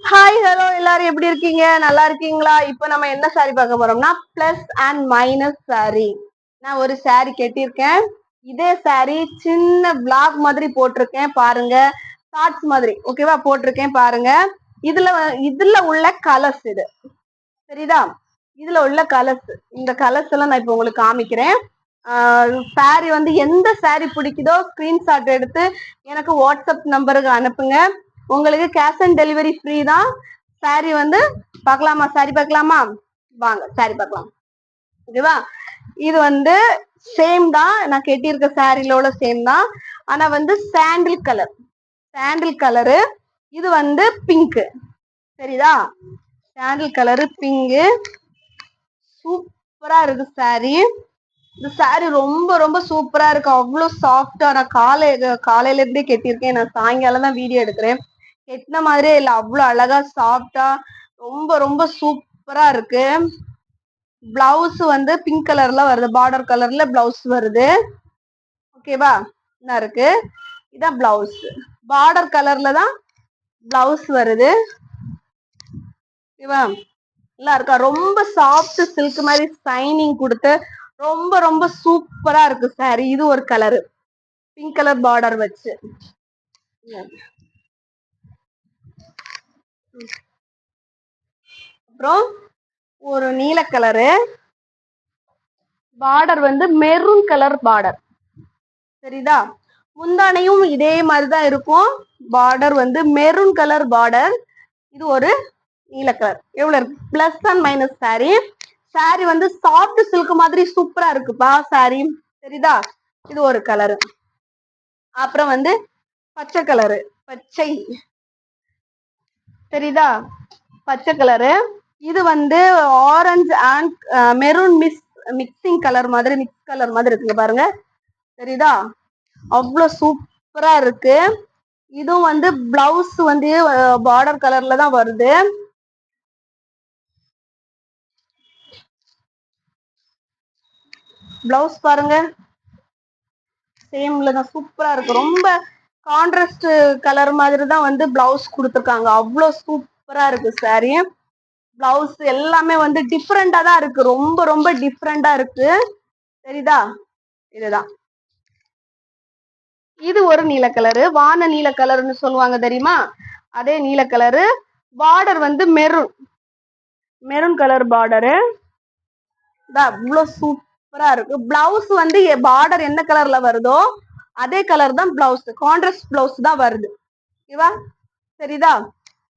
Hi hello எல்லாரும் எப்படி இருக்கீங்க? நல்லா இருக்கீங்களா? இப்போ நம்ம என்ன சாரி பார்க்க போறோம்னா பிளஸ் அண்ட் மைனஸ் சாரி நான் ஒரு சாரி கட்டியிருக்கேன். இதே சாரி சின்ன பிளாக் மாதிரி போட்டிருக்கேன் பாருங்க. ஷார்ட்ஸ் மாதிரி ஓகேவா போட்டிருக்கேன் பாருங்க. இதுல இதுல உள்ள கலர்ஸ் இது. சரிதா? இதுல உள்ள கலர்ஸ் இந்த கலர்ஸ் எல்லாம் நான் இப்போ உங்களுக்கு காமிக்கிறேன். சாரி வந்து எந்த சாரி பிடிக்குதோ ஸ்கிரீன்ஷாட் எடுத்து எனக்கு வாட்ஸ்அப் நம்பருக்கு அனுப்புங்க. உங்களுக்கு கேஷ் ஆன் டெலிவரி ஃப்ரீ தான். சாரி வந்து பார்க்கலாமா? சாரி பார்க்கலாமா? வாங்க சாரி பார்க்கலாம். ஓகேவா இது வந்து சேம் தான். நான் கட்டியிருக்க சாரிலோட சேம் தான். ஆனா வந்து சாண்டில் கலர் சாண்டில் கலரு இது வந்து பிங்க்கு சரிதா? சாண்டில் கலரு பிங்கு சூப்பரா இருக்கு சாரி இந்த சாரி ரொம்ப ரொம்ப சூப்பரா இருக்கு. அவ்வளோ சாஃப்டா நான் காலை காலையில இருந்தே கட்டியிருக்கேன். நான் சாயங்காலம் தான் வீடியோ எடுக்கிறேன். கெட்டின மாதிரியே இல்லை. அவ்வளோ அழகா சாஃப்டா ரொம்ப ரொம்ப சூப்பரா இருக்கு. பிளவுஸ் வந்து பிங்க் கலர்ல வருது. பார்டர் கலர்ல பிளவுஸ் வருது. ஓகேவா என்ன இருக்கு? இதான் பிளவுஸ் பார்டர் கலர்ல தான் பிளவுஸ் வருது. ஓகேவா நல்லா இருக்கா? ரொம்ப சாஃப்ட் சில்க் மாதிரி சைனிங் கொடுத்து ரொம்ப ரொம்ப சூப்பரா இருக்கு சாரி இது ஒரு கலரு பிங்க் கலர் பார்டர் வச்சு. அப்புறம் ஒரு நீல கலரு. பார்டர் வந்து மெரூன் கலர் பார்டர் சரிதா? முந்தானையும் இதே மாதிரி தான் இருக்கும். பார்டர் வந்து மெரூன் கலர் பார்டர் இது ஒரு நீல கலர் எவ்வளவு இருக்கு? Plus and minus sari sari வந்து சாஃப்ட் சில்க் மாதிரி சூப்பரா இருக்குப்பா சாரி சரிதா? இது ஒரு கலரு அப்புறம் வந்து பச்சை கலரு பச்சை. தெரியுதா? பச்சை கலரு இது வந்து orange and maroon miss mixing colour மாதிரி மிக்ஸ் கலர் மாதிரி இருக்குங்க பாருங்க. தெரியுதா? அவ்வளோ சூப்பரா இருக்கு. இதுவும் வந்து பிளவுஸ் வந்து பார்டர் கலர்ல தான் வருது. பிளவுஸ் பாருங்க. சேம்ல தான் சூப்பரா இருக்கு. ரொம்ப கான்ட்ராஸ்ட் கலர் மாதிரி தான் வந்து பிளவுஸ் கொடுத்துருக்காங்க. அவ்வளோ சூப்பரா இருக்கு சாரீ பிளவுஸ் எல்லாமே வந்து டிஃப்ரெண்டா தான் இருக்கு. ரொம்ப ரொம்ப டிஃப்ரெண்டா இருக்கு. சரிதா இதுதான். இது ஒரு நீல கலரு வான நீல கலர்னு சொல்லுவாங்க தெரியுமா? அதே நீல கலரு பார்டர் வந்து மெரூன் மெரூன் கலர் பார்டரு அவ்வளோ சூப்பரா இருக்கு. பிளவுஸ் வந்து பார்டர் என்ன கலர்ல வருதோ அதே கலர் தான் பிளவுஸ் கான்ட்ராஸ்ட் பிளவுஸ் தான் வருது. ஓகேவா சரிதா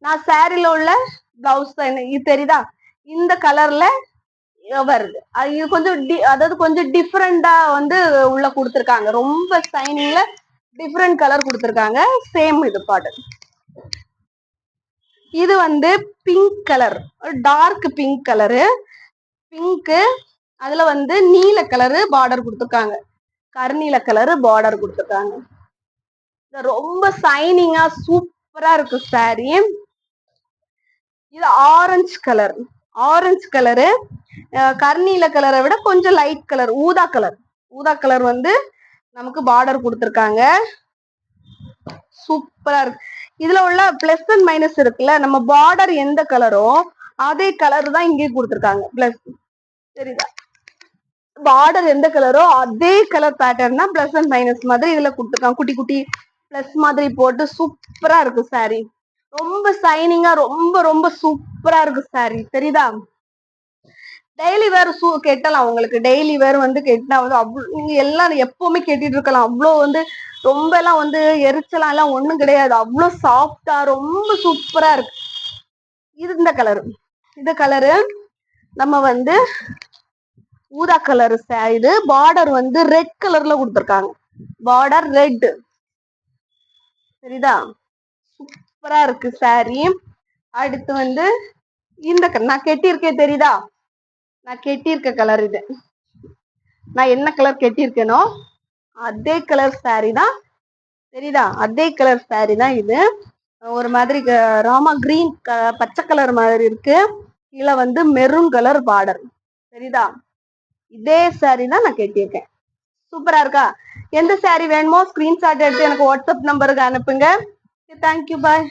நான் சாரில உள்ள பிளவுஸ் தான் என்ன- இது தெரியுதா? இந்த கலர்ல வருது. அது இது கொஞ்சம் டி- அதாவது கொஞ்சம் டிஃப்ரெண்டா வந்து உள்ள கொடுத்துருக்காங்க. ரொம்ப சைனிங்ல டிஃப்ரெண்ட் கலர் கொடுத்துருக்காங்க. சேம் இது பாட்டு இது வந்து pink colour dark pink colour pink அதுல வந்து நீல கலரு பார்டர் கொடுத்துருக்காங்க. கருநீல கலரு பார்டர் கொடுத்துருக்காங்க ரொம்ப சைனிங்கா சூப்பரா இருக்கு சாரி இது ஆரஞ்சு கலர் ஆரஞ்சு கலரு கருநீல கலரை விட கொஞ்சம் லைட் கலர் ஊதா கலர் ஊதா கலர் வந்து நமக்கு பார்டர் கொடுத்துருக்காங்க. சூப்பரா இருக்கு. இதுல உள்ள பிளஸ் அண்ட் மைனஸ் இருக்குல்ல நம்ம பார்டர் எந்த கலரோ அதே கலர் தான் இங்கே கொடுத்துருக்காங்க. பிளஸ் சரிதா பார்டர் எந்த கலரோ அதே கலர் பேட்டர்ன் தான் பிளஸ் அண்ட் மைனஸ் மாதிரி இதுல கொடுத்துருக்கான் குட்டி குட்டி பிளஸ் மாதிரி போட்டு சூப்பரா இருக்கு சாரி ரொம்ப சைனிங்கா ரொம்ப ரொம்ப சூப்பரா இருக்கு சாரி தெரியுதா? டெய்லி வேர் சூ கெட்டலாம் உங்களுக்கு. டெய்லி வேர் வந்து கெட்டினா வந்து அவ்வளோ நீங்க எல்லாம் எப்பவுமே கெட்டிட்டு இருக்கலாம். அவ்வளோ வந்து ரொம்ப எல்லாம் வந்து எரிச்சலாம் எல்லாம் ஒண்ணும் கிடையாது. அவ்வளோ சாஃப்டா ரொம்ப சூப்பரா இருக்கு. இது இந்த கலரு இந்த கலரு நம்ம வந்து ஊதா கலர் இது பார்டர் வந்து ரெட் கலர்ல கொடுத்துருக்காங்க. பார்டர் ரெட் சரிதா? சூப்பரா இருக்கு சாரி அடுத்து வந்து இந்த கலர் நான் கெட்டியிருக்கேன் தெரியுதா? நான் கெட்டியிருக்க கலர் இது. நான் என்ன கலர் கெட்டியிருக்கேனோ அதே கலர் சாரி தான். தெரியுதா? அதே கலர் சாரி தான் இது. ஒரு மாதிரி க- ராமா கிரீன் பச்சை கலர் மாதிரி இருக்கு. கீழே வந்து மெரூன் கலர் பார்டர் சரிதா இதே சாரி தான் நான் கட்டியிருக்கேன். சூப்பரா இருக்கா? எந்த சாரி வேணுமோ ஸ்கிரீன்ஷாட் எடுத்து எனக்கு வாட்ஸ்அப் நம்பருக்கு அனுப்புங்க. Thank you bye